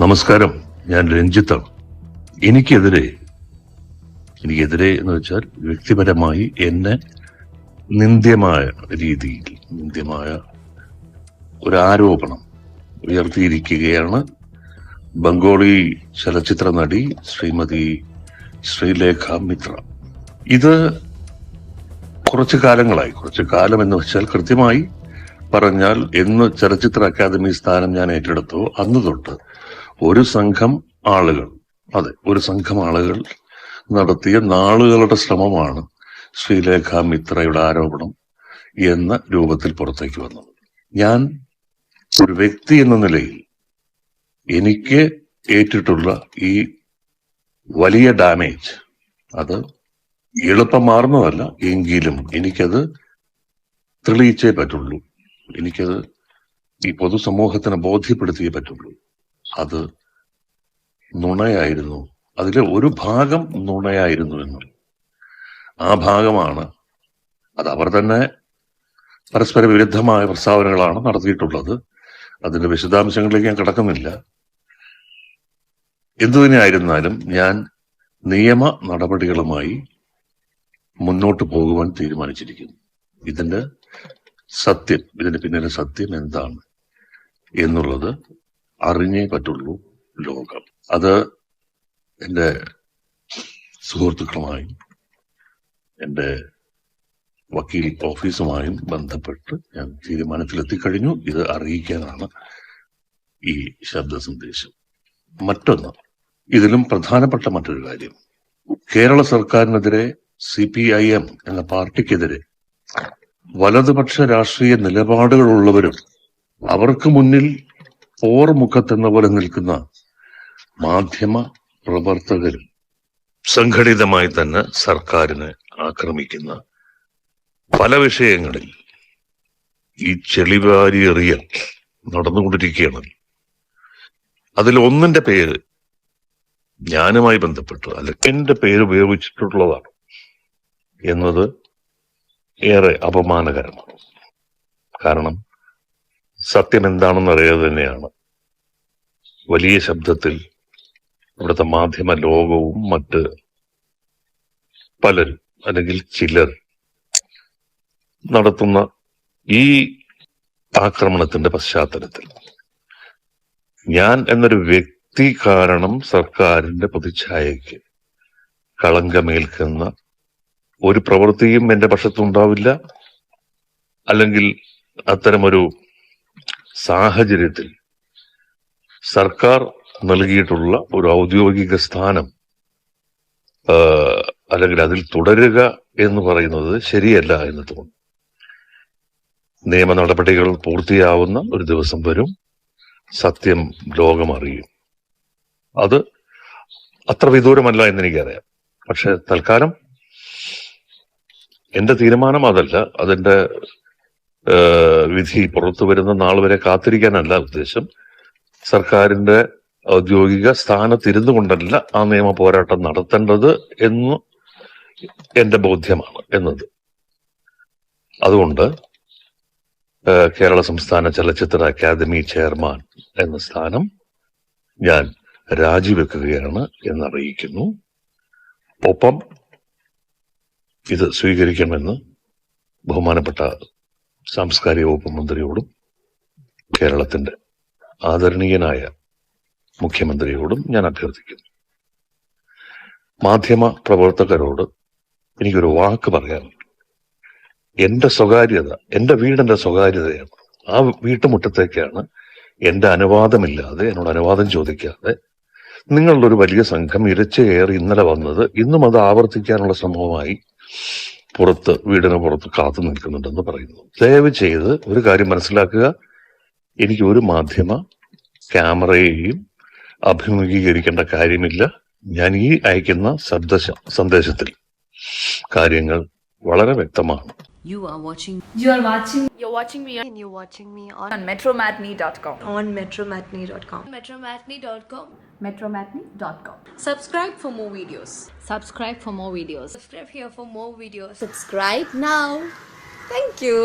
നമസ്കാരം. ഞാൻ രഞ്ജിത്താണ് എനിക്കെതിരെ എനിക്കെതിരെ എന്ന് വെച്ചാൽ വ്യക്തിപരമായി എന്നെ നിന്ദ്യമായ രീതിയിൽ നിന്ദ്യമായ ഒരു ആരോപണം ഉയർത്തിയിരിക്കുകയാണ് ബംഗാളി ചലച്ചിത്ര നടി ശ്രീമതി ശ്രീലേഖ മിത്ര. ഇത് കുറച്ചു കാലങ്ങളായി. കുറച്ചു കാലം എന്ന് വെച്ചാൽ കൃത്യമായി പറഞ്ഞാൽ എന്ന് ചലച്ചിത്ര അക്കാദമി സ്ഥാനം ഞാൻ ഏറ്റെടുത്തു. അന്ന് തൊട്ട് ഒരു സംഘം ആളുകൾ. അതെ ഒരു സംഘം ആളുകൾ നടത്തിയ നാളുകളുടെ ശ്രമമാണ് ശ്രീലേഖ മിത്രയുടെ ആരോപണം എന്ന രൂപത്തിൽ പുറത്തേക്ക് വന്നത്. ഞാൻ ഒരു വ്യക്തി എന്ന നിലയിൽ എനിക്ക് ഏറ്റിട്ടുള്ള ഈ വലിയ ഡാമേജ് അത് എളുപ്പം മാറുന്നതല്ല എങ്കിലും എനിക്കത് തെളിയിച്ചേ പറ്റുള്ളൂ. എനിക്കത് ഈ പൊതുസമൂഹത്തിന് ബോധ്യപ്പെടുത്തിയേ പറ്റുള്ളൂ. അത് നുണയായിരുന്നു. അതിലെ ഒരു ഭാഗം നുണയായിരുന്നു എന്നും. ആ ഭാഗമാണ് അത് അവർ തന്നെ പരസ്പര വിരുദ്ധമായ പ്രസ്താവനകളാണ് നടത്തിയിട്ടുള്ളത്. അതിന്റെ വിശദാംശങ്ങളിലേക്ക് ഞാൻ കിടക്കുന്നില്ല. എന്തു തന്നെയായിരുന്നാലും ഞാൻ നിയമ നടപടികളുമായി മുന്നോട്ട് പോകുവാൻ തീരുമാനിച്ചിരിക്കുന്നു. ഇതിന്റെ സത്യം ഇതിന്റെ പിന്നിലെ സത്യം എന്താണ് എന്നുള്ളത് അറിഞ്ഞേ പറ്റുള്ളൂ ലോകം. അത് എന്റെ സുഹൃത്തുക്കളുമായും എന്റെ വക്കീൽ ഓഫീസുമായും ബന്ധപ്പെട്ട് ഞാൻ തീരുമാനത്തിലെത്തിക്കഴിഞ്ഞു. ഇത് അറിയിക്കാനാണ് ഈ ശബ്ദ സന്ദേശം മറ്റൊന്ന് ഇതിലും പ്രധാനപ്പെട്ട മറ്റൊരു കാര്യം. കേരള സർക്കാരിനെതിരെ സി പി ഐ എം എന്ന പാർട്ടിക്കെതിരെ വലതുപക്ഷ രാഷ്ട്രീയ നിലപാടുകളുള്ളവരും അവർക്ക് മുന്നിൽ പോർമുഖത്തെന്ന പോലെ നിൽക്കുന്ന മാധ്യമ പ്രവർത്തകരും സംഘടിതമായി തന്നെ സർക്കാരിനെ ആക്രമിക്കുന്ന പല വിഷയങ്ങളിൽ ഈ ചെളിവാരി എറിയൽ നടന്നുകൊണ്ടിരിക്കുകയാണ്. അതിൽ ഒന്നിന്റെ പേര് ഞാനുമായി ബന്ധപ്പെട്ട് അല്ല എന്റെ പേര് ഉപയോഗിച്ചിട്ടുള്ളതാണ് എന്നത് ഏറെ അപമാനകരമാണ്. കാരണം സത്യം എന്താണെന്ന് അറിയാതെ തന്നെയാണ് വലിയ ശബ്ദത്തിൽ ഇവിടുത്തെ മാധ്യമ ലോകവും മറ്റ് പലരും അല്ലെങ്കിൽ ചിലർ നടത്തുന്ന ഈ ആക്രമണത്തിന്റെ പശ്ചാത്തലത്തിൽ. ഞാൻ എന്നൊരു വ്യക്തി കാരണം സർക്കാരിന്റെ പ്രതിച്ഛായയ്ക്ക് കളങ്കമേൽക്കുന്ന ഒരു പ്രവൃത്തിയും എന്റെ പക്ഷത്തുണ്ടാവില്ല. അല്ലെങ്കിൽ അത്തരമൊരു സാഹചര്യത്തിൽ സർക്കാർ നൽകിയിട്ടുള്ള ഒരു ഔദ്യോഗിക സ്ഥാനം അല്ലെങ്കിൽ അതിൽ തുടരുക എന്ന് പറയുന്നത് ശരിയല്ല എന്ന് തോന്നുന്നു. നിയമ നടപടികൾ പൂർത്തിയാവുന്ന ഒരു ദിവസം വരും സത്യം ലോകമറിയും അത് അത്ര വിദൂരമല്ല എന്ന് എനിക്കറിയാം. പക്ഷെ തൽക്കാലം എന്റെ തീരുമാനം അതല്ല. അതിന്റെ വിധി പുറത്തു വരുന്ന നാൾ വരെ കാത്തിരിക്കാനല്ല ഉദ്ദേശം. സർക്കാരിന്റെ ഔദ്യോഗിക സ്ഥാനത്തിരുന്നു കൊണ്ടല്ല ആ നിയമ പോരാട്ടം നടത്തേണ്ടത് എന്ന് എന്റെ ബോധ്യമാണ് എന്നത്. അതുകൊണ്ട് കേരള സംസ്ഥാന ചലച്ചിത്ര അക്കാദമി ചെയർമാൻ എന്ന സ്ഥാനം ഞാൻ രാജിവെക്കുകയാണ് എന്നറിയിക്കുന്നു. ഒപ്പം ഇത് സ്വീകരിക്കണമെന്ന് ബഹുമാനപ്പെട്ട സാംസ്കാരിക വകുപ്പ് മന്ത്രിയോടും കേരളത്തിന്റെ ആദരണീയനായ മുഖ്യമന്ത്രിയോടും ഞാൻ അഭ്യർത്ഥിക്കുന്നു. മാധ്യമ പ്രവർത്തകരോട് എനിക്കൊരു വാക്ക് പറയാനുണ്ട്. എന്റെ സ്വകാര്യത എന്റെ വീടിന്റെ സ്വകാര്യതയാണ്. ആ വീട്ടുമുറ്റത്തേക്കാണ് എന്റെ അനുവാദമില്ലാതെ എന്നോട് അനുവാദം ചോദിക്കാതെ നിങ്ങളുടെ ഒരു വലിയ സംഘം ഇരച്ചു കയറി ഇന്നലെ വന്നത് ഇന്നും അത് ആവർത്തിക്കാനുള്ള ശ്രമവുമായി പുറത്ത് വീടിന് പുറത്ത് കാത്തു നിൽക്കുന്നുണ്ടെന്ന് പറയുന്നു. ദയവ് ചെയ്ത് ഒരു കാര്യം മനസ്സിലാക്കുക. എനിക്ക് ഒരു മാധ്യമ ക്യാമറയെയും അഭിമുഖീകരിക്കേണ്ട കാര്യമില്ല ഞാൻ ഈ അയക്കുന്ന ശബ്ദ സന്ദേശത്തിൽ കാര്യങ്ങൾ വളരെ വ്യക്തമാണ് You are watching You are watching You're watching me and you're watching me on, on metromatney.com. on metromatney.com. metromatney.com. Metromatney.com. subscribe for more videos subscribe for more videos Subscribe here for more videos. Subscribe now. Thank you.